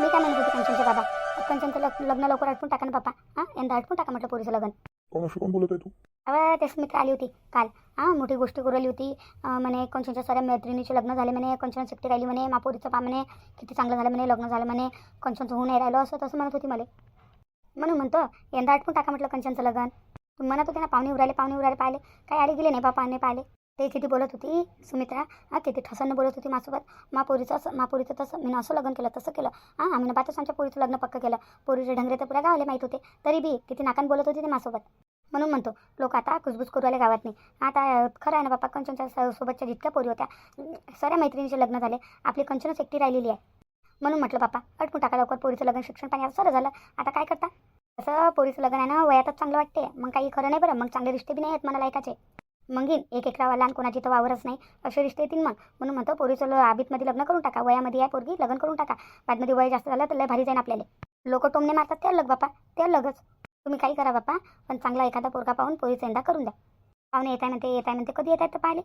मी काय म्हणत होती कंचनचे बाबा? कंचनचं लग- लग्न लवकर आटपून टाका ना बापा हां? यंदा आटपून टाका म्हटलं पोरीचं लग्न. कोण बोलत आहे तू? अवं तेच मित्र आली होती काल. हां मोठी गोष्टी करू आली होती. अं, म्हणे कंचनच्या साऱ्या मैत्रिणीचे लग्न झाले म्हणे कंचन सुट्टी राहिली म्हणे मापोरीचं पा म्हणे किती चांगलं झालं म्हणे लग्न झालं म्हणे कंचनचं होऊन नाही राहिलं असं तसं म्हणत होती मला. म्हणून म्हणतो यंदा आटपून टाका म्हटलं कंचनचं लग्न. म्हणत होते ना पाहुणे उराले पाहुणे उराले पाहिले. काही आले गेले नाही बापा नाही पाहिले. ते किती बोलत होती? सुमित्रा हा किती ठसानं बोलत होती माझ्यासोबत? मा पोरीचं असं मा पोरीचं तसं मी असं लग्न केलं तसं केलं. हां आम्ही बातच आमच्या पोरीचं लग्न पक्क केलं. पोरीचे ढंगरे तर पुऱ्या गावाला माहीत होते. तरी बी किती नाकान बोलत होती ते माझ्यासोबत. म्हणून म्हणतो लोक आता कुसबुस करू आले गावात नाही आता खरं आहे ना बाप्पा कंचनच्या स- सोबतच्या जितक्या पोरी होत्या साऱ्या मैत्रिणीचे लग्न झाले. आपली कंचनच एकटी राहिलेली आहे. म्हणून म्हटलं बाप्पा अटकून टाका लवकर. पोरीचं लग्न शिक्षण पाणी आता सरं झालं. आता काय करता? तसं पोरीचं लग्न आहे ना वयातच चांगलं वाटते मग काही खरं नाही बरं. मग चांगले रिश्ते बी नाही आहेत मला लायकाचे मग येईन एक एकरावा लहान कोणाची तर वावरच नाही. असे रिश्ते येतील मग. म्हणून म्हणतो पोरीचं ल- आबीतमध्ये लग्न करून टाका. वयामध्ये या पोरगी लग्न करून टाका. बादमध्ये वय जास्त झालं तर लय भारी जाईन आपल्याला. लोक टोमणे मारतात ते अलग बापा. ते अलगच तुम्ही काही करा बापा. पण चांगला एखादा पोरगा पाहून पोरीचा यंदा करून द्या. पाहुणे येत आहे म्हणते येत आहे म्हणते कधी येत आहेत तर पाहिले.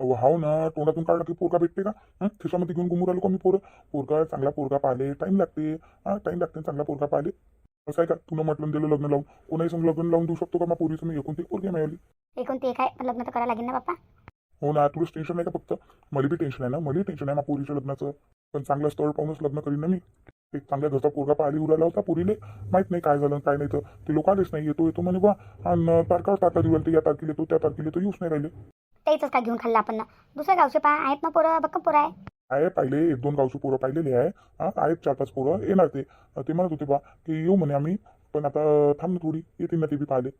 अहो हाव ना. तोंडातून काढला की पोरगा भेटते का? हं? खिशामध्ये घेऊन घुमू आलो का मी पोरं? पोरगा चांगला पोरगा पाहिले. टाईम लागते. हा टाईम लागते चांगला पोरगा पाहिले. असं आहे का तुला म्हटलं दिलं लग्न लावून. कोणाही संग लग्न लावून देऊ शकतो का? मग पोरीचं मी एकूण ती पोरगी मिळाली एकूण ते काय? लग्न तर करावं लागेल ना बापा हो ना तुला टेन्शन नाही का फक्त? मला बी टेन्शन आहे ना मला टेन्शन आहे ना पोरीच्या लग्नाचं. पण चांगलं स्थळ पाहूनच लग्न करीन ना मी. एक चांगल्या घरचा पोरगा पाहिली उराला होता पोरीले. माहीत नाही काय झालं काय नाही तर. ते लोक आलेच नाही. येतो येतो म्हणे बा आणि तारखावर तारखा दिवाल ते या तारखेला येतो त्या तारखेला येतो येऊच नाही राहिले. त्याच काय घेऊन खाल्लं आपण ना. दुसऱ्या गावचे पा आहेत ना पोरं बक्कम पोरं आहे. आहे पाहिले एक दोन गावची पोरं पाहिलेली आहे. हा आहेत चार पाच पोरं. येणार ते. ते म्हणत होते बा की येऊ म्हणे आम्ही पण आता थांब ना थोडी. येतील ना ते बी पाहिले.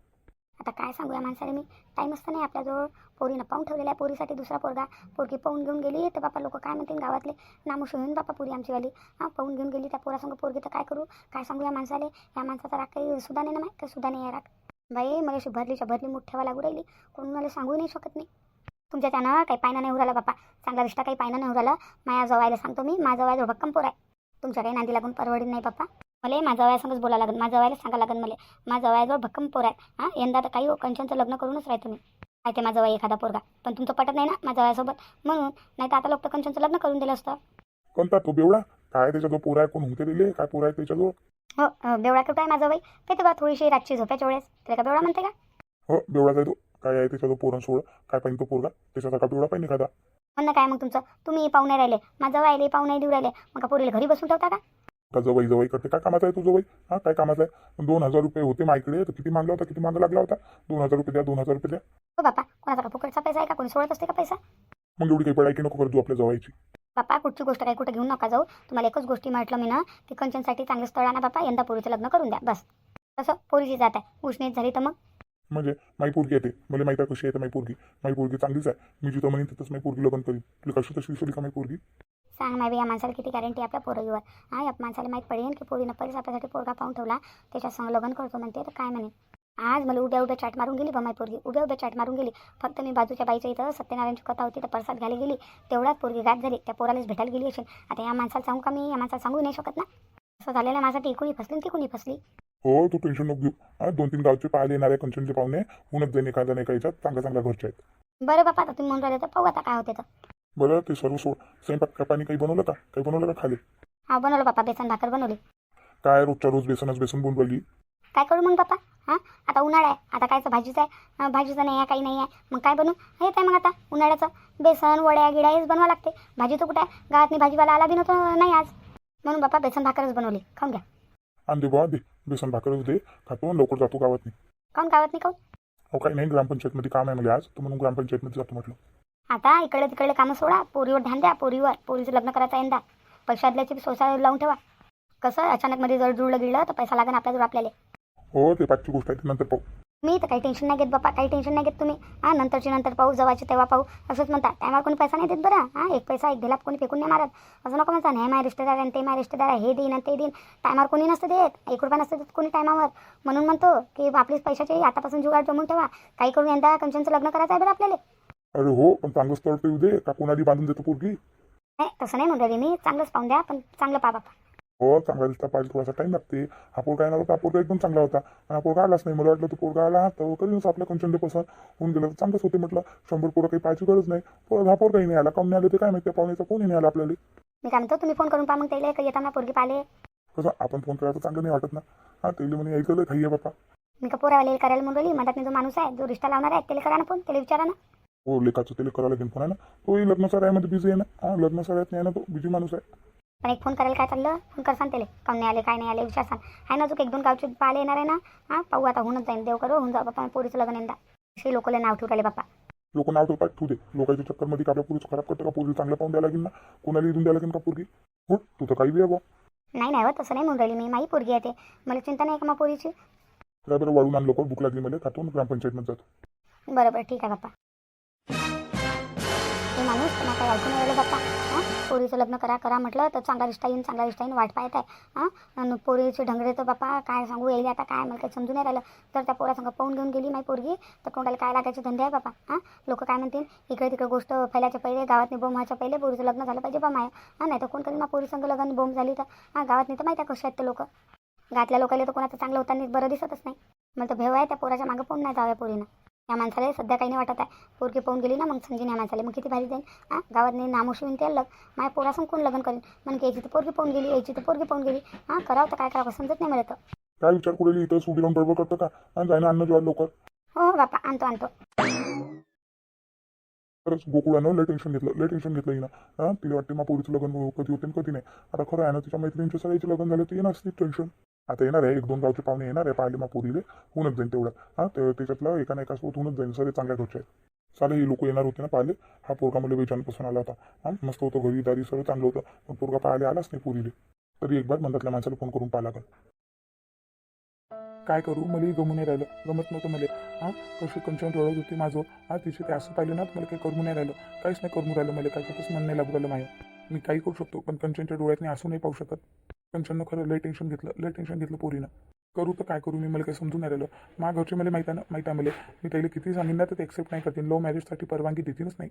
आता काय सांगू या माणसाने मी? टाईम असतं नाही आपल्याजवळ. पोरीनं पाहून ठेवलेला आहे. पोरीसाठी दुसरा पोरगा. पोरगी पाहून घेऊन गेली. तर बापा लोक काय म्हणतील गावातले? नामूस होईन बापा पोरी आमचीवाली. हां पाहून घेऊन गेली. त्या पोरासंग पोरगी तर काय करू? काय सांगू या माणसाले? या माणसाचा राग काही सुद्धा नाही ना माहीत काही सुद्धा नाही आहे राग. बाई मला शुभारली भरलीच्या भरली मूठ ठेवा लागू राहिली. कोण मला सांगू नाही शकत नाही. तुमच्या त्यानं काही पायना नाही उराला बापा चांगला रिश्ता काही पायना नाही उराला. माया जवायला सांगतो मी. माझा जवळ भक्कम पोर आहे. तुमच्या काही नांदी लागून परवडीन नाही बापा मला माझ्या वयासंगच बोला लागेल माझ्या वयाला सांगा लागेल मला. माझ्या वयाजवळ भक्कम पोर आहे हां यंदा तर काही हो कंचनचं लग्न करूनच राहतो मी काय ते माझं वय एखादा पोरगा. पण तुमचं पटत नाही ना माझ्या वयासोबत म्हणून नाही तर आता लोक तर कंचनचं लग्न करून दिलं असतं. कोणता तो बेवडा? काय त्याच्याजवळ पोरं आहे? कोण होते दिले? काय पोरं आहे त्याच्याजवळ? हो अं, बेवडा कुठं आहे माझं वय ते तेव्हा थोडीशी रातची झोपायच्या वेळेस त्याला का बेवडा म्हणते का? हो बेवडाच आहे तो. काय आहे त्याच्याजवळ पोरण सोड. काय पाहिजे तो पोरगा? त्याच्याचा का बेवडा पाहिजे एखादा. म्हणणं काय मग तुमचं? तुम्ही पाहुणे राहिले. माझं वय पाहुणे देऊ राहिले. मग पोरीला घरी बसून ठेवता का? जवळ जवळ करते? काय कामाचा आहे तुझं वय हा काय कामाचा आहे? दोन हजार रुपये होते माझ्याकडे. तर किती मागला होता? किती मागं लागला होता? दोन हजार रुपये द्या दोन हजार रुपये द्या. हो बापा कोणाचा का फुकटचा पैसा आहे का? कोणी सोडत असते का पैसा? मग एवढी काही पडायची नको करतो आपल्या जवळची. बापा कुठची गोष्ट काही कुठे घेऊन नका जाऊ. तुम्हाला एकच गोष्टी म्हटलं मी ना की कंचनसाठी चांगलं स्थळ आणा बापा. यंदा पोरीचं लग्न करून द्या. बस. तसं पोरीची जात आहे. उष्णीत झाली तर मग? म्हणजे माई पोरगी येते मला माहिती आहे कशी येते माई पोरगी. माई पोरगी चांगलीच आहे. मी जिथं म्हणेन तिथंच माई पोरगी लग्न करीन. तुला कशी तशी दिसली का माई पोरगी? सांग माय या माणसाला किती गॅरंटी आपल्या पोरगीवर हा या माणसाला माहीत पडेल की पोरीनं पहिलेच आपल्यासाठी पोरगा पाहून ठेवला. त्याच्या संग लग्न करतो म्हणते तर काय म्हणे आज मला उभ्या उभ्या चाट मारून गेली बा माय पोरगी. उभ्या उभ्या चाट मारून गेली. फक्त मी बाजूच्या बाईच्या इथं सत्यनारायणची कथा होती तर प्रसाद घ्यायला गेली. तेवढ्याच पोरगी गाठ झाली. त्या पोरालाच भेटायला गेली असेल. आता या माणसाला सांगू का मी? या माणसाला सांगू नाही शकत ना? असं झालेलं माझ्यासाठी. इकुणी फसली ती कुणी फसली? हो तू टेन्शन नको घेऊ. हा दोन तीन गावचे पाहिले येणारे कंचनचे पाहुणे. होऊनच जाईन एखाद्या नाही याच्यात चांगल्या चांगल्या घरचे आहेत. बरं बापा आता तुम्ही म्हणून राहिले तर पाहू आता काय होते तर. बरं ते सर्व सोड. स्वयंपाक पाणी काही बनवलं का? काही बनवलं का खाली? हा बनवलं बापा बेसन भाकर बनवली. काय रोजच्या रोज बेसनच बेसन बनवली काय करू मग बापा? हां? आता उन्हाळा आहे. आता कायचं भाजीचं आहे. भाजीचं नाही आहे काही नाही आहे. मग काय बनवू हेच आहे मग आता उन्हाळ्याचं. बेसन वड्या गिड्या हेच बनवा लागते. भाजी तर कुठे आहे? गावातनी भाजीवाला आला बी नव्हतं नाही आज. म्हणून बापा बेसन भाकरच बनवली. खाऊन घ्या. आणि दे बा दे. बेसन भाकरच दे खातो आणि लवकर जातो गावात नाही काऊन गावात नाही खाऊन हो काही नाही ग्रामपंचायतमध्ये काम आहे मला आज तर म्हणून ग्रामपंचायतमध्ये जातो म्हटलं. आता इकडे तिकडे कामं सोडा पोरीवर ध्यान द्या पोरीवर. पोरीचं लग्न करायचं यंदा. पैसा आदल्याची बी सोसा लावून ठेवा. कसं अचानक मध्ये जर जुळलं गिळलं तर पैसा लागेल आपल्याजवळ आपल्याला. हो ते पाचची गोष्ट आहे ती नंतर पाहू. मी तर काही टेन्शन नाही घेत बापा काही टेन्शन नाही घेत तुम्ही. हां नंतरची नंतर पाहू जवाची तेव्हा पाहू. असंच म्हणता टायमावर कोणी पैसा नाही देत बरं. हां एक पैसा एक ढेलाप कोणी फेकून नाही मारत. असं नको म्हणता. नाही माझ्या रिश्तेदार आणि ते माझ्या रिश्तेदार आहे, हे देईन आणि ते देईन. टायमावर कोणी नसतं देत. एक रुपया नसतं देत कोणी टायमावर. म्हणून म्हणतो की आपलीच पैशाची आतापासून जुगाड जमून ठेवा. काही करून यंदा कंचनचं लग्न करायचं आहे बरं आपल्याला. अरे हो पण चांगलं स्थळ दे का कोणाला बांधून देतो पोरगी? नाही तसं नाही म्हणतो मी. चांगलंच पाहून द्या पण चांगलं पा बापा. हो चांगला रिश्ता पाहिजे थोडासा टाइम लागते. हा पोरगा येणार होता हा पोरगा एकदम चांगला होता. आणि हा पोरगा आलाच नाही. मला वाटलं तो पोरगा आला तर करीनच आपल्या कंचनले पसंत होऊन गेलं. तर चांगलंच होते म्हटलं. शंभर पोरं काही पाहायची गरज नाही. पण हा पोरगाही नाही आला. नाही आलं ते काय माहिती? पाहुण्याचा कोणी नाही आला आपल्याला. मी काय म्हणतो तुम्ही फोन करून पहा मग त्याला. येताना पोरगी पाहिले कसं? आपण फोन करायचं चांगलं नाही वाटत ना. हा त्याला म्हणे ऐकलं काही आहे बापा मी का पोरावाले करायला म्हणून राहिली मधात जो माणूस आहे जो रिश्ता लावणार आहे त्याला करा ना फोन त्याला विचारा ना. हो लेखाचं त्याला करावं लागेल फोन आहे ना? तोही लग्न सरायमध्ये बिझी आहे ना. हा लग्न सरायत नाही ना तो बिझी माणूस आहे. पण एक फोन करायला काय चाललं? फोन करसान त्याला काऊन नाही आले काय नाही आले विचारसान आहे ना अजून एक दोन गावचे पाले येणार आहे ना? हां पाहू आता होऊनच जाईन. देव करो होऊन जा बाप्पा पोरीचं लग्न यंदा. असे लोकले नाव ठेवू राहिले बाप्पा. लोक नाव ठेवतात? ठेवू दे. लोकांच्या चक्करमध्ये का आपल्या पुरीचं खराब करतं का? पोरी चांगलं पाहून द्यायला लागेल ना? कोणाला इथून द्यायला लागेल का पोरगी? हो तू तर काही बी आहे बुवा. नाही नाही हो तसं नाही म्हणून राहिली मी. माही पोरगी आहे ते. मला चिंता नाही का मग पोरीची? काय बरं वाढून आणलो भूक लागली मला. खातो ना ग्रामपंचायतमध्ये जातो. बरं बरं ठीक आहे बाप्पा. हे माणूस ऐकून नाही राहिलं बाप्पा. पोरीचं लग्न करा करा म्हटलं तर चांगला रिश्ता येईन चांगला रिश्ता येईन वाट पाहत आहे. हां? आणि पोरीचे ढंगरे तर बापा काय सांगू येईल आता काय मला काही समजून नाही राहिलं. तर त्या पोरासंग पाहून घेऊन गेली माझी पोरगी. तर तोंडाला काय लागायचे धंदे आहे बापा? हां? लोक काय म्हणतील? इकडे तिकडे गोष्ट फैलायच्या पहिले गावातनी बोंब व्हायच्या पहिले पोरीचं लग्न झालं पाहिजे बा माया. हां? नाही तर कोण कधी मग पोरीसंग लग्न बोंब झाली तर? हां? नाही तर माहिती आहे कसे आहेत ते लोक. गातल्या लोकांना तर कोणाचं चांगलं होताना बरं दिसतच नाही. मला तर भेव आहे त्या पोराच्या मागं पण नाही जाव्या पोरीनं. या माणसाला सध्या काही नाही वाटत आहे. पोरगी पाहून गेली ना मग समजून या माणसाला. मग किती भारी जाईल हां गावात नाही नामोशी ते लग माझ्या पोरासंग कोण लग्न करेन? मग यायची तर पोरगी पाहून गेली यायची तर पोरगी पाहून गेली. हां करावं तर काय करावं समजत नाही मला तर. काय विचार करेल इथं सुटी लावून बरोबर करतं का? जायना अन्न जेव्हा लवकर. हो हो बापा आणतो आणतो. खरंच गोकुळानं लय टेन्शन घेतलं लय टेन्शन घेतलं हिनं. हां तिला वाटते मग पोरीचं लग्न कधी होते कधी नाही. आता खरं आहे ना तिच्या मैत्रिणीच्या सगळ्याचे लग्न झालं तर येणार असते टेन्शन आता येणार आहे एक दोन गावचे पाहुणे येणार आहे पाहिले मग पोरीले होऊनच जाईल तेवढं. हां ते त्याच्यातलं एका ना एकासोबत होऊनच जाईल सगळे चांगल्या घरचे आहेत. चालेल ही लोक येणार होते ना पाहिले. हा पोरगा मला बेचानपासून आला होता. हां मस्त होतं घरी दारी सगळं चांगलं होतं. पण पोरगा पाहिले आलाच नाही पोरीले. तरी एक बार मंदातल्या माणसाला फोन करून पाहिला लागेल. काय करू? मलाही गमून नाही राहिलं. गमत नव्हतं मला. हां? कशी कंचन रडत होती माझं. हां तिचे ते असं पाहिलं ना तर मला काही करू नाही राहिलं. काहीच नाही करू राहिलं मला. काही मन नाही लागू राहिलं माझ्या. मी काही करू शकतो पण कंचनच्या डोळ्यातनी असू नाही पाहू शकत. कंचननं खरं लय टेन्शन घेतलं. लय टेन्शन घेतलं पोरीनं. करू तर काय करू? मी मला काही समजून नाही राहिलं. माझ्या घरचे मला माहीत आहे ना माहीत आहे मला. मी त्याला किती सांगितलं तर ते एक्सेप्ट नाही करतील. लव्ह मॅरेजसाठी परवानगी देतीलच नाही.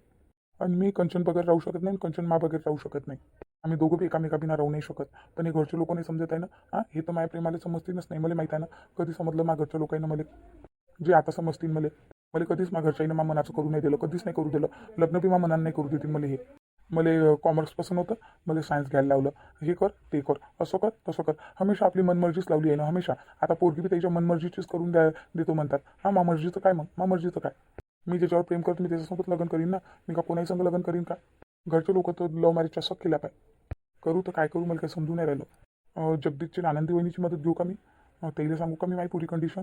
आणि मी कंचन बगैर राहू शकत नाही कंचन मा बगैर राहू शकत नाही. आम्ही दोघं बी एकामेकाबिना राहू नाही शकत. पण हे घरचे लोक नाही समजत आहे ना? हां? हे तर माझ्या प्रेमाला समजतीलच नाही मला माहीत आहे ना? कधी समजलं मा घरच्या लोकांना मला? जे आता समजतील मला. मला कधीच मा घरच्यानं मा मनाचं करू नाही दिलं. कधीच नाही करू दिलं. लग्न बी मा मनानं नाही करू देतील मला हे. मला कॉमर्स पसंत होतं. मला सायन्स घ्यायला लावलं. हे कर ते कर. असं कर तसं कर. हमेशा आपली मनमर्जीच लावली आहे ना? हमेशा. आता पोरगी बी त्याच्या मनमर्जीचीच करून द्या देतो म्हणतात. हां मा मर्जीचं काय मग? मा मर्जीचं काय? मी ज्याच्यावर प्रेम करतो मी त्याच्यासोबत लग्न करीन ना. मी का कोणाही संग लग्न करीन का? घरचे लोक तर लव्ह मॅरेजचा असं केला पाय. करू तर काय करू? मला काही समजून नाही राहिलं. अं, जगदीशची आनंदी वहिनीची मदत घेऊ का मी? त्याला सांगू का मी माझी पुरी कंडिशन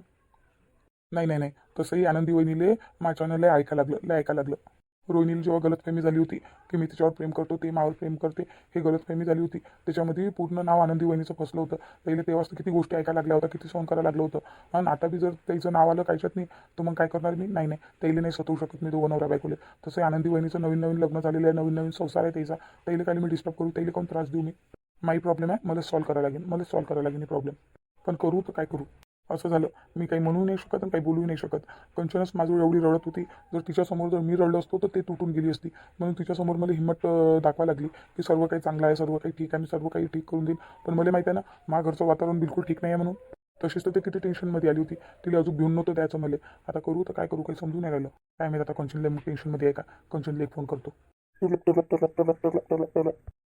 नाही नाही नाही. तसंही आनंदी वहिनीले माझ्यानं लय ऐकायला लागलं लय ऐकायला लागलं. रोहिणीला जेव्हा गलतफहमी झाली होती की मी तिच्यावर प्रेम करतो ते मावर प्रेम करते हे गलतफहमी झाली होती. त्याच्यामध्ये पूर्ण नाव आनंदी वहिनीचं फसलं होतं. पहिले तेव्हाच किती गोष्टी ऐकायला लागल्या होत्या किती सहन करायला लागलं होतं. आणि आता बी जर त्याचं नाव आलं कायच्यात नाही तर मग काय करणार मी? नाही नाही. त्याला नाही सतवू शकत मी दोघं नवरा बायकोले. तसं आनंदी वहिनीचं नवीन नवीन लग्न झालेलं आहे नवीन नवीन संसार आहे त्याचा. त्याला काय मी डिस्टर्ब करू? त्याला कोण त्रास देऊ मी? माही प्रॉब्लेम आहे मला सॉल्व्ह करायला लागेल मला सॉल्व्ह करायला लागेल प्रॉब्लेम पण करू तर काय करू? असं झालं. मी काही म्हणू नाही शकत आणि काही बोलू नाही शकत. कंचनच माझं एवढी रडत होती. जर तिच्यासमोर जर मी रडलो असतो तर ते तुटून गेली असती. म्हणून तिच्यासमोर मला हिंमत दाखवा लागली की सर्व काही चांगलं आहे सर्व काही ठीक आहे मी सर्व काही ठीक करून देईन. पण मला माहिती आहे ना माझ्या घरचं वातावरण बिलकुल ठीक नाही आहे म्हणून. तशीच तर ते किती टेन्शनमध्ये आली होती. तिला अजून घेऊन नव्हतं द्यायचं मला. आता करू तर काय करू काही समजून नाही राहिलं. काय माहिती आता कंचनला मग टेन्शनमध्ये आहे का? कंचनला एक फोन करतो.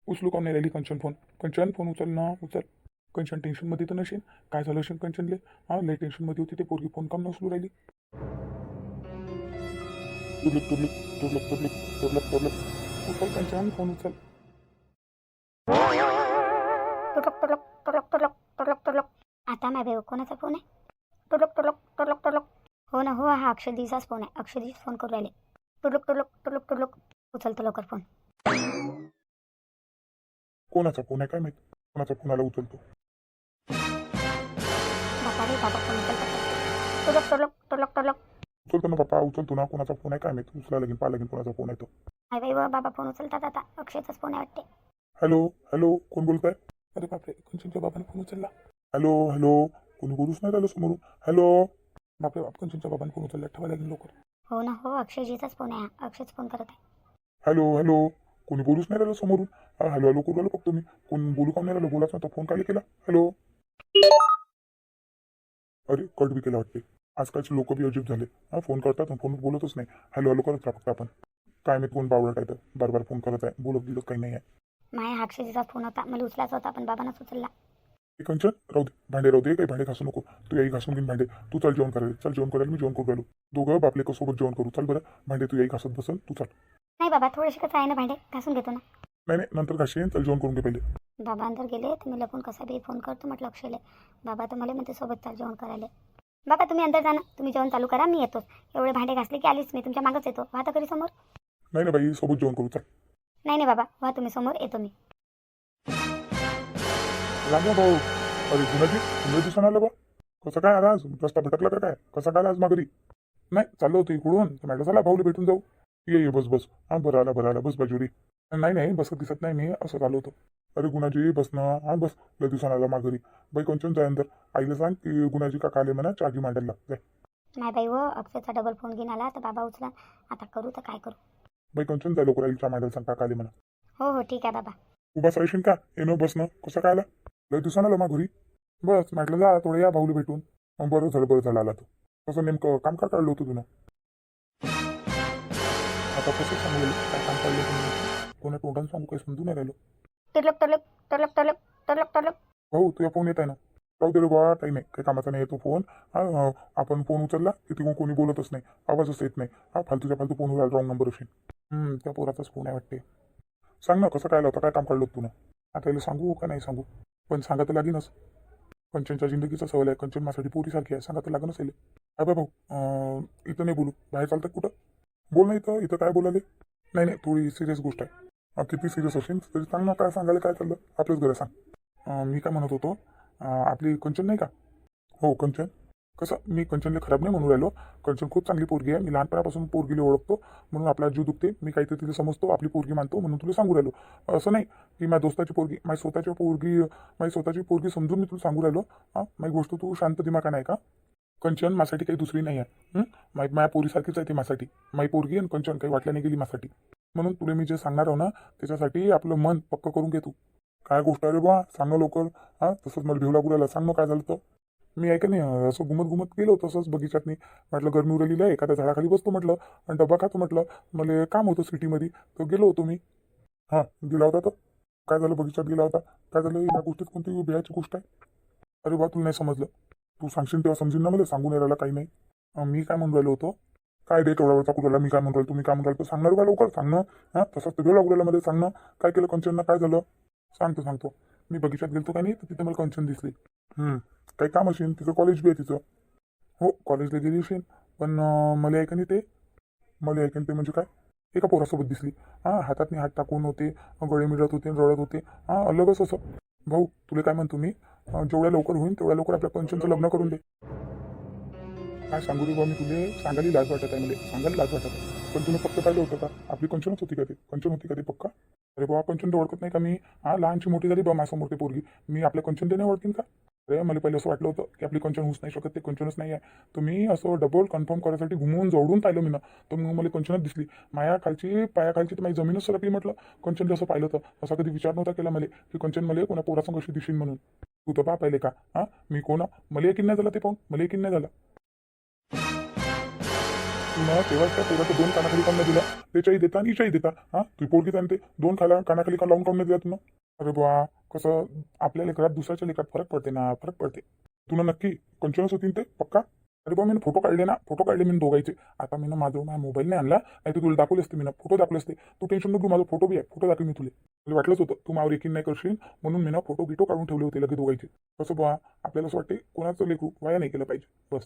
उचलू का नाही राहिली कंचन फोन कंचन फोन उचल ना उचल. कंचन टेन्शनमध्ये तर नसेल काय झालं असेल कंचनले हां लय टेन्शनमध्ये होती ते पोरगी फोन काम नसलू राहिली तुरलक तुरलक तुरलक तुरलक तुरलक तुरलक उचल कंचन फोन उचल टुलक टुलक टुलक टुलक टुलक टुलक आता माझ्या भाऊ कोणाचा फोन आहे टुलक टुलक टुलक टुलक हो ना हो हा अक्षदीचाच फोन आहे अक्षदीच फोन करू राहिले टुलक टुलक टुलक टुलक उचलतो लवकर फोन कोणाचा फोन आहे काय माहीत कोणाचा फोन आला उचलतो बापा रे बाबा फोन उचलतो टुलक टुलक टुलक टुलक उचलतो ना पप्पा उचलतो ना कोणाचा फोन आहे काय माहीत उचला लागेल पाहा लागेल कोणाचा फोन आहे तो. आई बाई व बाबा फोन उचलतात आता अक्षयचाच फोन आहे वाटते. हॅलो हॅलो कोण बोलताय? अरे बापरे कंचनच्या बाबाने फोन उचलला. हॅलो हॅलो कोणी बोलूच नाही राहिलं समोरून. हॅलो. बापरे बाप कंचनच्या बाबाने फोन उचलला ठेवा लागेल लवकर. हो ना हो अक्षयजीचाच फोन आहे हा. अक्षयच फोन करत आहे. हॅलो हॅलो कोणी बोलूच नाही राहिलं समोरून. हा हॅलो हॅलो करू राहिलो फक्त मी? कोण बोलू का नाही राहिलं बोलाच ना तो फोन काय केला. हॅलो. अरे कट बी केला वाटते. आजकालचे लोक बी अजीब झाले. हा फोन करतात फोन बोलतच नाही. हॅलो हॅलो करत राहा फक्त आपण. काय मी कोण बावळट आहे तर. बार बार फोन करत आहे. बोलत बिलत काही नाही आहे. हा अक्षयजीचा फोन होता. मला उचलायचा होता पण बाबांनाच उचलला. कंचन राहू दे. भांडे राहू दे. काही भांडे घासू नको. तू याही घासून घेईन भांडे. तू चल जेवण करायला. चल जेवण करायला मी जेवण करू राहिलो. दोघं बापले सोबत जेवण करू. चल बरं. भांडे तू याही घासत बसल तू चल. नाही बाबा थोडेसे कसं आहे ना भांडे? घासून घेतो ना. नाही नाही. नंतर घाशीन चल जेवण करून घे पहिले. बाबा अंदर गेले तर मी लपून कसा बी फोन करतो म्हटलं अक्षयले. बाबा तर मला म्हणते सोबत चाल जेवण करायला. बाबा तुम्ही अंदर जा ना. तुम्ही जेवण चालू करा मी येतोच एवढे भांडे घासले की आलीच मी तुमच्या मागच येतो. वाहता करी समोर. नाही ना बाई सोबत जेवण करू चल. नाही नाही बाबा. व्हा तुम्ही समोर येतो मी. राजा भाऊ अरे गुणाजी गुन्हे दिसून आलं बा. कसं काय आला आज? रस्ता भटकला का काय? कसा काय आज माघारी? नाही चाललो होतो इकडून. म्हटलं चला भाऊला भेटून जाऊ. ये ये बस बस. हा बरं आला बरं आला. बस बाजुरी नाही नाही बसत दिसत नाही मी असं चालू होतो. अरे गुणाजी बस ना. हा बस. लय दिवसानं आला माघारी. बाई कोणच्यान जाय अंदर? आईला सांग की गुणाजी काका आले म्हणा चागी मांडायला जाय. नाही बाई व अक्षयचा डबल फोन घेऊन आला तर बाबा उचला. आता करू तर काय करू? बाई कोणच्यान जाय लवकर आईला मांडायला सांग काका आले म्हणा. हो हो ठीक आहे बाबा. उभा राहशील का? येणं बसणं कसं काय आला? लय दिवसानं आला माघारी. बस म्हटलं जा थोडं या भाऊला भेटून. मग बरं झालं बरं झालं आला तू. कसं नेमकं काम का काढलं होतं तुला. आता कसं सांगू राहिलं? काय काम काढलं तुम्ही कोणा तोंडाने सांगू काही समजून नाही राहिलो. टरलक भाऊ तुझा फोन येत आहे ना. राहू दे रे बा काही नाही काही कामाचा नाही येतो फोन हा आपण फोन उचलला की तिकडून कोणी बोलतच नाही. आवाजच येत नाही. हा फालतूच्या फालतू फोन उचलायला रॉंग नंबर असेल. हम्म, त्या पोराचाच फोन आहे वाटते सांग ना कसं काय होतं काय काम काढलं होतं तुला आता याला सांगू का नाही सांगू? पण सांगा तर लागेनच कंचनच्या जिंदगीचा सवाल आहे. कंचन माझ्यासाठी पोरीसारखी आहे. सांगा तर लागणच येईल अबे भाऊ अं, इथं नाही बोलू. बाहेर चालतं कुठं? बोल ना इथं. इथं काय बोलाले? नाही नाही थोडी सिरियस गोष्ट आहे. किती सिरियस असेल तरी सांग ना काय सांगायला काय चाललं? आपलंच घरं सांग. मी काय म्हणत होतो आपली कंचन नाही का? हो कंचन. कसं मी कंचनला खराब नाही म्हणून राहिलो. कंचन खूप चांगली पोरगी आहे. मी लहानपणापासून पोरगीला ओळखतो. म्हणून आपला जीव दुखते. मी काहीतरी तिला समजतो आपली पोरगी मानतो. म्हणून तुला सांगू राहिलो. असं नाही की माझ्या दोस्ताची पोरगी माझी स्वतःची पोरगी माझी स्वतःची पोरगी समजून मी तुला सांगू राहिलो. हां माझी गोष्ट तू शांत दिमागा नाही का कंचन माझ्यासाठी काही दुसरी नाही आहे. माई माझ्या पोरीसारखीच आहे ती माझ्यासाठी. माझी पोरगी आणि कंचन काही वाटल्या नाही गेली माझ्यासाठी. म्हणून तुला मी जे सांगणार आहो ना त्याच्यासाठी आपलं मन पक्क करून घे तू. काय गोष्ट आहे रे बा? सांग लवकर. हां? तसंच मला भिवला गुराला सांग ना काय झालं तर मी ऐका नाही असं घुमत घुमत गेलो तसंच बगीचात नाही म्हटलं गरमी उरलेली आहे. एखाद्या झाडाखाली बसतो म्हटलं. आणि डबा खातो म्हटलं. मला काम होतं सिटीमध्ये. तर गेलो होतो मी. हां गेला होता तर काय झालं? बगीचात गेला होता. काय झालं? या गोष्टीत कोणती बियाची गोष्ट आहे? अरे बा तुला नाही समजलं. तू सांगशील तेव्हा समजील ना मला. सांगून यायला काही नाही. मी काय म्हणून राहिलो होतो? काय डे केवढा कुठला? मी काय म्हणतो तुम्ही काय म्हणून राहिलो सांगणार का लवकर. सांगणं हां? तसंच तर गेला कुठला मध्ये. सांगणं काय केलं कंचननं काय झालं? सांगतो सांगतो. मी बगीचात गेलतो का नाही? तर तिथे मला कंचन दिसली. हम्म, काही काम असेल? तिचं कॉलेज बी आहे तिचं. हो कॉलेजला गेली असेल. पण मला ऐका नाही ते? मला ऐकन ते म्हणजे काय? एका पोरासोबत दिसली. हां हातातनी हात टाकून होते. गळे मिळत होते रडत होते. हां अलगच असं. भाऊ तुला काय म्हणतो मी? जेवढ्या लवकर होईल तेवढ्या लवकर आपल्या कंचनचं लग्न करून दे. काय सांगू रे बा मी तुले सांगायला लाज वाटत आहे मला. सांगायला लाज वाटत आहे. पण तुम्ही फक्त पाहिलं होतं का? आपली कंचनच होती का ते कंचन होती का ते पक्का? अरे बाबा कंचन तर ओळखत नाही का मी? हा लहानची मोठी झाली बा माझ्यासमोर ते पोरगी. मी आपल्या कंचन ते नाही ओळखीन का? अरे मला पहिले असं वाटलं होतं की आपली कंचन होऊच नाही शकत ते कंचनच नाही आहे. तुम्ही असं डबल कन्फर्म करायसाठी घुमवून जोडून पाहिलं मी ना तर मग मला कंचनच दिसली. माया खालची पायाखालची तर माझी जमीनच सरकली म्हटलं. कंचन जसं पाहिलं तर असा कधी विचार नव्हता केला मला की कंचन मला कोणा पोरासंग कशी दिशीन म्हणून. तू तर पा पाहिले का? हां मी कोणा? मला एकीन नाही झाला ते पाहून. मला एकीन नाही झाला. तुला तेव्हाच त्या पोराचं दोन कानाखाली काढून दिला. त्याच्याही देता आणि हिच्याही देता. हा तू पोरगीत आणि ते दोन खाला कानाखाली का लावून काढून दिला तुला? अरे बुवा कसं आपल्या लेकरात दुसऱ्याच्या लेकरात फरक पडते ना फरक पडते. तुला नक्की कंचनच होतील ते? पक्का? अरे बा मी फोटो काढले ना. फोटो काढले मी दोघायचे आता मी ना माझं माझ्या मोबाईल नाही आणला. नाही तर तुला दाखवले असते मी ना फोटो दाखवले असते. तू टेन्शन नको घेऊ, माझा फोटो बी आहे. फोटो दाखवेन मी तुला. मला वाटलंच होतं तू मावर एकीन नाही करशील. म्हणून मी ना फोटो गिटो काढून ठेवले होते लगेच दोघायचे कसं बुवा आपल्याला असं वाटते कोणाचं लेखू वाया नाही केलं पाहिजे. बस.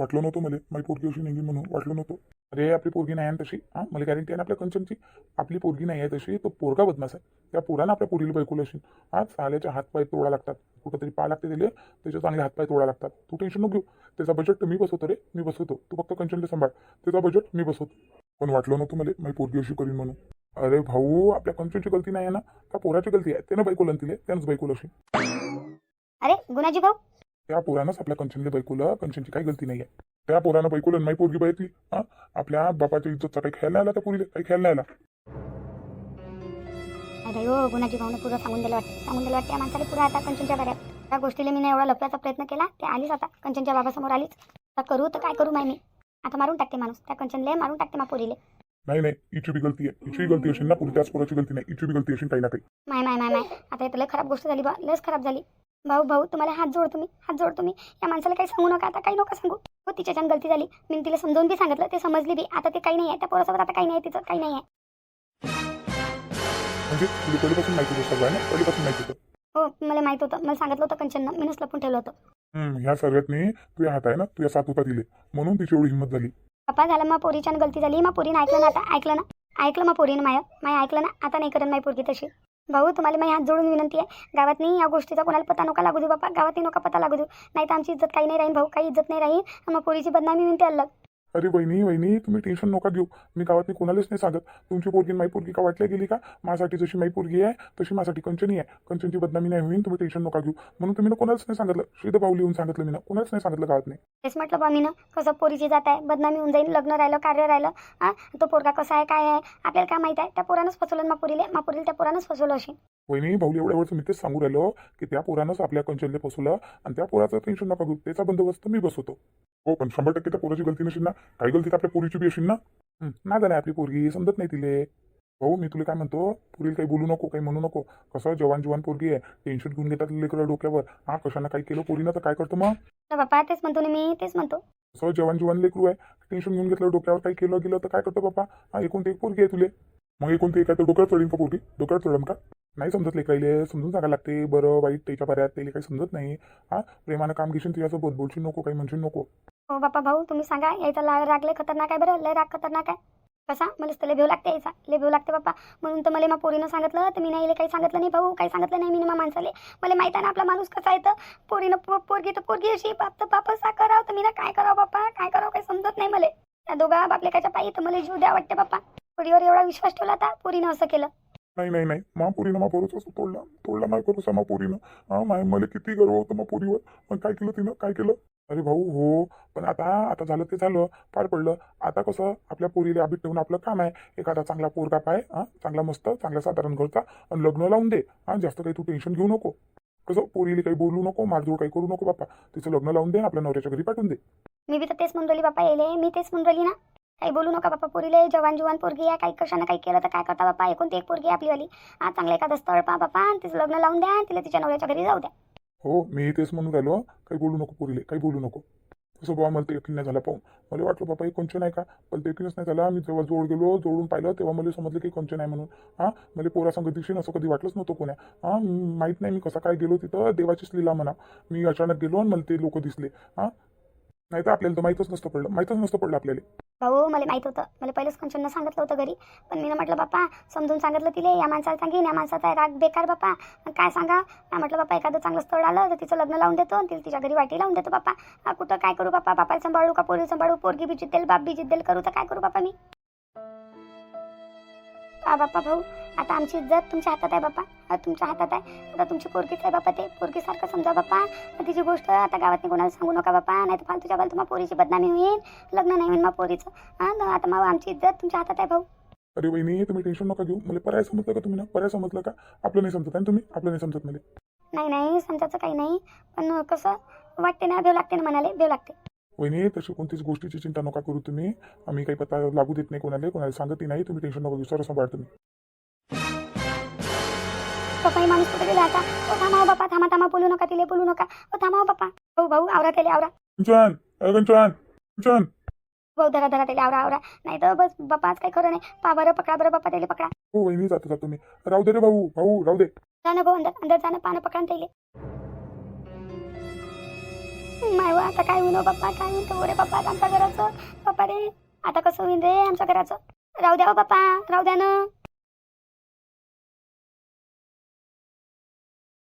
वाटलं नव्हतं मला. माझी पोरगी अशी निघली म्हणून वाटलं नव्हतं. अरे आपली पोरगी नाही आहे तशी? हां मला गॅरंटी आहे ना आपल्या कंचनची आपली पोरगी नाही आहे तशी तो पोरगा बदमाश आहे. त्या पोराला आपल्या पोरीला बैकुल असेल. हा साल्याचे हातपाय तोडा लागतात. कुठंतरी पा लागते दिले त्याचे चांगले हातपाय तोडा लागतात. तू टेन्शन नको घेऊ. त्याचा बजेट तर मी बसवतो रे मी बसवतो. तू फक्त कंचनला सांभाळ. त्याचा बजेट मी बसवतो. पण वाटलं नव्हतं मला माझी पोरगी अशी करीन म्हणून. अरे भाऊ आपल्या कंचनची गलती नाही आहे ना? त्या पोराची गलती आहे. त्यानं बैकुलन दिले त्यानंच बैकुल अशी अरे गुणाजी भाऊ त्या पोरानंच आपल्या कंचनले बैकुलं कंचनची काही गलती नाही आहे त्या पोरानं बैकुलं माझी पोरगी बैकली हा? आपल्या बापाच्या इज्जतचा काही ख्याल नाही आला त्या पोरीला? काही ख्याल नाही आला. अरे हो गुणाजी भाऊनं पुरं सांगून दिलं वाटतं. सांगून दिलं वाटतं या माणसाला पुरं आता कंचनच्या बऱ्यात त्या गोष्टीला मी एवढा लपवायचा प्रयत्न केला ते आलीच आता. कंचनच्या बाबासमोर आलीच. आता करू तर काय करू माय मी? आता मारून टाकते माणूस. त्या कंचनले मारून टाकते मा पोरीले. नाही नाही हिची बी गलती आहे. हिची गलती असेल ना पुरी त्याच पोराची गलती नाही. हिची बी गलती असेल काही ना काही. माय माय माय माय. आता हे तर लय खराब गोष्ट झाली बा. लयच खराब झाली. भाऊ भाऊ तुम्हाला हात जोडतो मी हात जोडतो मी. या माणसाला काही सांगू नका आता काही नका सांगू. हो तिच्याच्यान गलती झाली. मी तिला समजावून बी सांगितलं ते समजली बी. आता ते काही नाही आहे त्या पोरासोबत आता काही नाही आहे तिचं काही नाही आहे. म्हणजे तुला पहिल्यापासून माहिती होतं सगळं आहे ना पहिल्यापासून माहिती होतं हो मला माहीत होतं. मला सांगितलं होतं कंचननं. मी लपून ठेवलं होतं. हम्म, ह्या सर्वातनी तुझ्या हात आहे ना तुझ्या साथ होता दिले. म्हणून तिची एवढी हिंमत झाली. पप्पा झालं मग पोरीच्यान गलती झाली. मग पोरीनं ऐकलं ना आता. ऐकलं ना? ऐकलं मग पोरीनं माय माय ऐकलं ना? आता नाही करत माय पोरगी तशी. भाऊ तुम्हाला माझी हात जोडून विनंती आहे. गावात नाही या गोष्टीचा कोणाला पता नका लागू देऊ बापा. गावात नका पता लागू देऊ. नाही तर आमची इज्जत काही नाही राहील भाऊ काही इज्जत नाही राहील मग पोरीची बदनामी विनंती अलग. अरे वहिनी वहिनी तुम्ही टेन्शन नका घेऊ. मी गावात कोणालाच नाही सांगत. तुमची पोरगी माई पोरगी का वाटल्या गेली का? माझ्यासाठी जशी माई पोरगी आहे तशी माझ्यासाठी कंचनी आहे. कंचनची बदनामी नाही होईल तुम्ही टेन्शन नका घेऊ. म्हणून तुम्ही कोणालाच नाही सांगितलं. श्रीद पाऊल येऊन सांगितलं मी ना. कोणालाच नाही सांगितलं गावात नाही तेच म्हटलं बा मी ना कसं पोरीची जात आहे. बदनामी होऊन जाईल लग्न राहिलं कार्य राहिलं. हा तो पोरगा कसा आहे काय आहे आपल्याला काय माहीत आहे? त्या पोरानंच फसवलं ना पुरीले मा पुरील त्या पोरानंच फसवलं अशी. वहिनी भाऊ एवढ्या वेळचं मी तेच सांगू राहिलो की त्या पोरानंच आपल्या कंचनले फसवलं आणि त्या पोराचं टेन्शन नका घेऊ त्याचा बंदोबस्त मी बसवतो. हो पण शंभर टक्के त्या पोराची गलती नसेल ना? काही गलती तर आपल्या पोरीची बी असेल ना? ना नाही आपली पोरगी समजत नाही तिले. भाऊ मी तुला काय म्हणतो पुरील काही बोलू नको काही म्हणू नको. कसं जवान जवान पोरगी आहे टेन्शन घेऊन घेतात लेकरं डोक्यावर. हा कशानं काय केलं पोरीनं तर काय करतो मग? बाप्पा तेच म्हणतो ना मी तेच म्हणतो. कसं जवान जवान लेकरू आहे टेन्शन घेऊन घेतलं डोक्यावर काही केलं गेलं तर काय करतो बापा? हा एकूण ते एक पोरगी आहे तुले. मग एकूण ते काय तर डोक्यावर चढीन का पोरगी? डोक्यावर चढन का? नाही समजत लेकराईले समजून सांगायला लागते. बरं वाईट त्याच्या पर्यात त्याला काही समजत नाही. हा प्रेमानं काम घेशील तिच्यासोबत बोलशील नको काही म्हणशील नको. हो बाप्पा भाऊ तुम्ही सांगा यायचा ला राग लय खतरनाक आहे बरं लय राग खतरनाक आहे. कसा? मला तर लय भेव लागते यायचा लय भेव लागते बाप्पा म्हणून तर मला मा पोरीनं सांगितलं तर मी नाही काही सांगितलं नाही भाऊ काही सांगितलं नाही मी मा माणसाले. मला माहीत आहे ना आपला माणूस कसा येतं पोरीनं पो- पोरगी तर पोरगी अशी बाप तर बाप असा करावं. तर मी ना काय करावं बाप्पा काय करावं काही समजत नाही मला. त्या दोघा बापलेकाच्या पायी तर मला जीव द्या वाटते बाप्पा पोरीवर एवढा विश्वास ठेवला होता पोरीनं असं केलं. नाही नाही नाही. मा पोरीनं मा पोरच असं तोडला. तोडला नाही करू मा पोरीनं. हा माय मला किती गर्व होतं मा पोरीवर. पण काय केलं तिनं? काय केलं? अरे भाऊ हो. पण आता आता झालं ते झालं. पार पडलं. आता कसं? आपल्या पोरीला आबीत ठेवून आपलं काम आहे. एखादा चांगला पोरगा पाय हा चांगला मस्त चांगला साधारण घरचा आणि लग्न लावून दे. हा जास्त काही तू टेन्शन घेऊ नको. कसं? पोरीला काही बोलू नको मारधूळ काही करू नको बाप्पा. तिचं लग्न लावून दे आपल्या नवऱ्याच्या घरी पाठवून दे. मी बी तर तेच म्हणून राहिली बाप्पा येले मी तेच म्हणून राहिली ना. काही बोलू नका बाप्पा पोरीले जवान जुवान पोरगी आहे काही कशानं काही केलं तर काय करता बाप्पा एकूण ती एक पोरगी आहे आपलीवाली. हा चांगलं एखादं स्थळ पा बाप्पा आणि तिचं लग्न लावून द्या आणि तिला तिच्या नवऱ्याच्या घरी जाऊ द्या. हो मी तेच म्हणून राहिलो काही बोलू नको पोरीले काही बोलू नको. तसं बाबा मला ते यकीन नाही झालं पाहून. मला वाटलं बाबा हे कंचन नाही का? पण ते यकीनच नाही झाला. मी जेव्हा जोड गेलो जोडून पाहिलं तेव्हा मला समजलं की कंचन नाही म्हणून. हां मला पोरा दिवशी असं कधी वाटलंच नव्हतं कोण्या. हां माहीत नाही मी कसा काय गेलो तिथं देवाचीच लीला म्हणा. मी अचानक गेलो आणि मला ते लोक दिसले. हां नाही तर आपल्याला तर माहीतच नसतं पडलं. माहीतच नसतं पडलं आपल्याला. भाऊ मला माहीत होतं. मला पहिलेच कंचननं सांगितलं होतं घरी. पण मी म्हटलं बाप्पा समजून सांगितलं तिले. या माणसाला सांगेन. या माणसाचा राग बेकार बाप्पा मग काय सांगा? मी म्हटलं बाप्पा एखादं चांगलं स्थळ आलं तर तिचं लग्न लावून देतो आणि तिला तिच्या घरी वाटी लावून देतो बाप्पा कुठं काय करू बाप्पा बापाला सांभाळू का? पोरी सांभाळू? पोरगी बी जिद्देल बाप बी जिद्देल. करू तर काय करू बाप्पा मी? का बाप्पा भाऊ? आता आमची इज्जत तुमच्या हातात आहे बाप्पा. तुमच्या हातात आहे. आता तुमची पोरगीच आहे बाप्पा ते. पोरगीसारखं समजा बाप्पा. तिची गोष्ट आता गावात कोणाला सांगू नका बाप्पा. नाही तर फालतूच्या बाल तुम्हाला पोरीची बदनामी होईल. लग्न नाही होईल मग पोरीचं. हा आता मग आमची इज्जत तुमच्या हातात आहे भाऊ. अरे वहिनी तुम्ही टेन्शन नका घेऊ. मला पर्याय समजलं का तुम्ही ना? पर्याय समजलं का? आपलं नाही समजत ना तुम्ही? आपलं नाही समजत मला. नाही नाही समजायचं काही नाही. पण कसं? वाटते ना भेव लागते ना म्हणाले भेव लागते. वहिनी तशी कोणतीच गोष्टीची चिंता नका करू तुम्ही. आम्ही काही पत्ता लागू देत नाही कोणाला. कोणाला सांगतही नाही. तुम्ही टेन्शन नका घेऊ. सर सांभाळ तुम्ही. पप्पा माणूस कुठे गेला आता ओ थांबा हो बाप्पा थांबा थांबा बोलू नका तिले बोलू नका. ओ थांबा हो बाप्पा भाऊ भाऊ आवरा त्याला आवरा. अरे कंचन कंचन भाऊ धरा धरा त्याला आवरा आवरा. नाही तर बस बाप्पा आज काही खरं नाही. पा बरं पकडा बरं बाप्पा त्याला पकडा. हो वहिनी जातो जातो मी. राहू दे रे भाऊ भाऊ राहू दे. जाणं भाऊ अंदर अंदर जाणं पानं पकडा त्याले. माय वा आता काय होईन हो बाप्पा काय होईन तो रे बाप्पा आता आमच्या घराचं. बाप्पा रे आता कसं होईन रे आमच्या घराचं? राहू द्या हो बाप्पा राहू द्या ना.